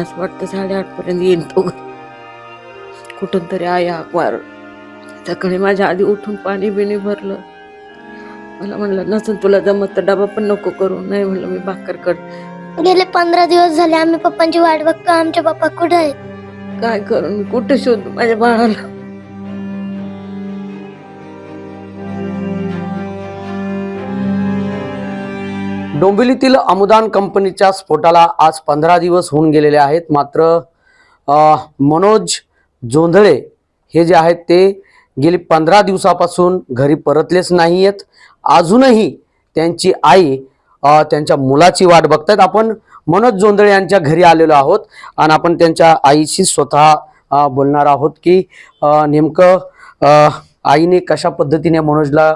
असं वाटतं साडेआठ पर्यंत येईन तो. कुठून तरी आई हाक मार सकाळी माझ्या आधी उठून पाणी बिणी भरलं. मला म्हणलं नसून तुला जमत तर डबा पण नको करू. नाही म्हणलं मी भाकर कर. गेले पंधरा दिवस झाले आम्ही पप्पांची वाट बघतो आमचे पप्पा कुठे आहेत? काय करू मी कुठं शोधू? माझ्या बाळाला डोंबिवलीतील अमुदान कंपनीच्या स्फोटाला आज पंधरा दिवस होऊन गेलेले आहेत. मात्र मनोज जोंधळे हे जे आहेत ते गेली पंधरा दिवसापासून घरी परतलेच नाही आहेत अजूनही त्यांची आई त्यांच्या मुलाची वाट बघतायत. आपण मनोज जोंधळे यांच्या घरी आलेलो आहोत आणि आपण त्यांच्या आईशी स्वतः बोलणार आहोत की नेमकं आईने कशा पद्धतीने मनोजला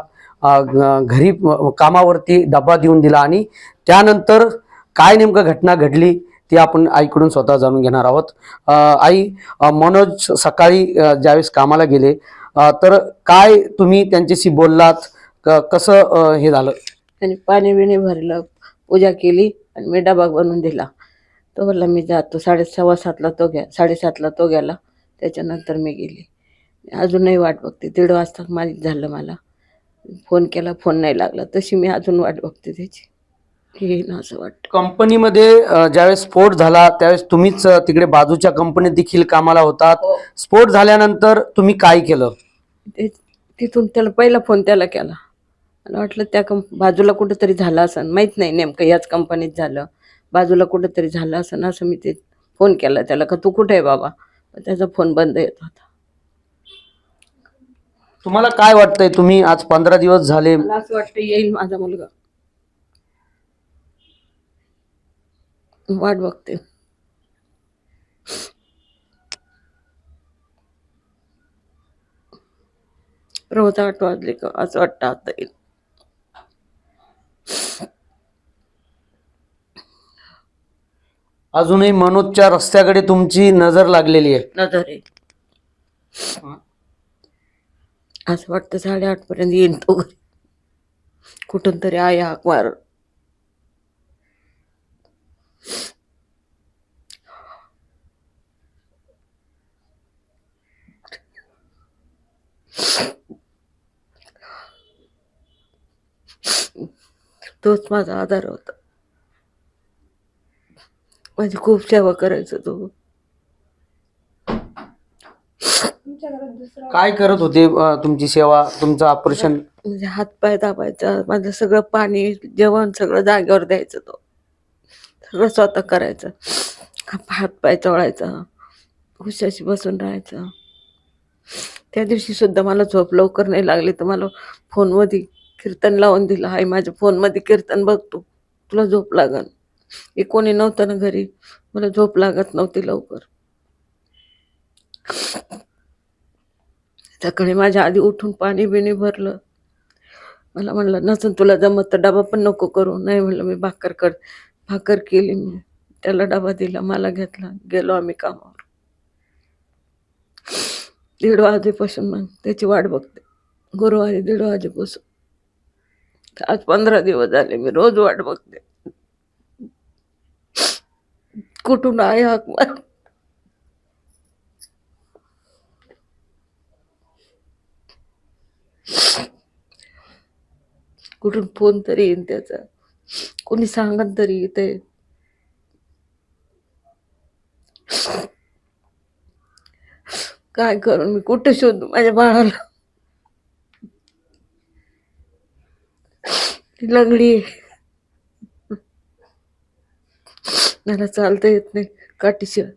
घरी कामावरती डबा देऊन दिला आणि त्यानंतर काय नेमकं घटना घडली ती आपण आईकडून स्वतः जाणून घेणार आहोत. आई मनोज सकाळी ज्यावेळेस कामाला गेले तर काय तुम्ही त्यांच्याशी बोललात? क- कसं हे झालं? त्यांनी पाणी बिणी भरलं पूजा केली आणि मी डबा बनवून दिला. तो म्हटला मी जातो. साडे सव्वा सातला तो घ्या साडेसातला तो गेला. त्याच्यानंतर मी गेली. अजूनही वाट बघते. दीड वाजता माहीत झालं मला. फोन केला फोन नाही लागला. तशी मी अजून वाट बघते त्याची. येईन असं वाटतं. कंपनीमध्ये अ, ज्यावेळेस स्फोट झाला त्यावेळेस तुम्हीच अ, तिकडे बाजूच्या कंपनीत देखील कामाला होतात. स्फोट झाल्यानंतर तुम्ही काय केलं? ते तिथून त्याला पहिला फोन त्याला केला. मला वाटलं त्या कंप बाजूला कुठंतरी झालं असं माहीत नाही नेमकं याच कंपनीत झालं. बाजूला कुठंतरी झालं असं असं मी ते फोन केला त्याला का तू कुठे आहे बाबा? पण त्याचा फोन बंद येत होता. तुम्हाला काय वाटतंय? तुम्ही आज पंधरा दिवस झाले. मला असं वाटतं येईल माझा मुलगा. वाट बघते. रोज आठ वाजले का? असं वाटतं आता येईल. अजूनही मनोजच्या रस्त्याकडे तुमची नजर लागलेली आहे. नजर आहे. असं वाटतं साडेआठपर्यंत येईन तो घरी. कुठून तरी आई हाक मार तोच माझा आधार होता. माझी खूप सेवा करायचं तो. काय करत होते अ, तुमची सेवा तुमचं ऑपरेशन म्हणजे हातपाय दाबायचा माझं सगळं पाणी जेवण सगळं जागेवर द्यायचं तो. सगळं स्वतः करायचं. हातपाय चोळायचा उशाशी बसून राहायचं. त्या दिवशी सुद्धा मला झोप लवकर नाही लागली तर मला फोनमध्ये कीर्तन लावून दिलं आई माझ्या फोनमध्ये कीर्तन बघतो तुला झोप लागन. हे कोणी नव्हतं ना घरी मला झोप लागत नव्हती लवकर. सकाळी माझ्या आधी उठून पाणी बिणी भरलं. मला म्हणलं नसून तुला जमत तर डबा पण नको करू. नाही म्हणलं मी भाकर कर भाकर केली मी. त्याला डबा दिला मला घेतला. गेलो आम्ही कामावर. दीड वाजेपासून मग त्याची वाट बघते. गुरुवारी दीड वाजेपासून. आज पंधरा दिवस झाले मी रोज वाट बघते. कुठून आहे हाक मार कुठून फोन तरी येईन त्याचा. कोणी सांगत तरी इथे. काय करू मी? कुठं शोधू माझ्या बाळाला? ती लंगडी आहे. मला चालता येत नाही. काठीशिवाय.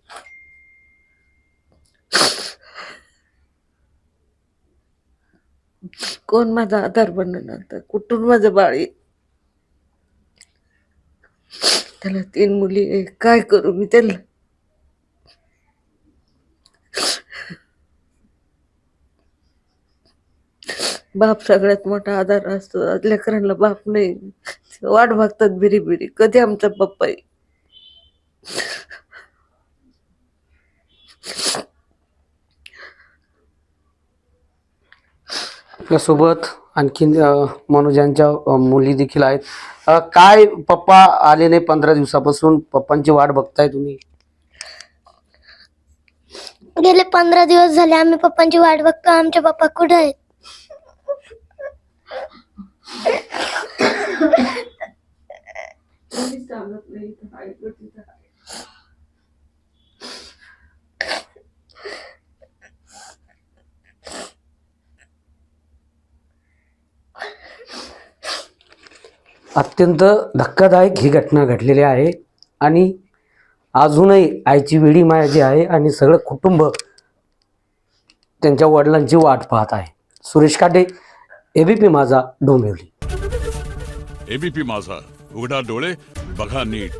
कोण माझा आधार बनणार कुठून माझं बाळी त्याला तीन मुली आहे. काय करू मी त्याला? बाप सगळ्यात मोठा आधार असतो. लेकरांना बाप नाही. वाट बघतात बिरी बिरी कधी आमचा पप्पा येईल आपल्यासोबत आणखीन अ, मनोज यांच्या अ, मुली देखील आहेत. काय पप्पा आले नाही पंधरा दिवसापासून? पप्पांची वाट बघताय तुम्ही? गेले पंधरा दिवस झाले. आम्ही पप्पांची वाट बघतो. आमचे पप्पा कुठे आहेत? अत्यंत धक्कादायक ही घटना घडलेली आहे. आणि अजूनही आईची विडी माया जी आहे आणि सगळं कुटुंब त्यांच्या वडिलांची वाट पाहत आहे. सुरेश काटे एबीपी माझा डोंबिवली. एबीपी माझा. उघडा डोळे बघा नीट.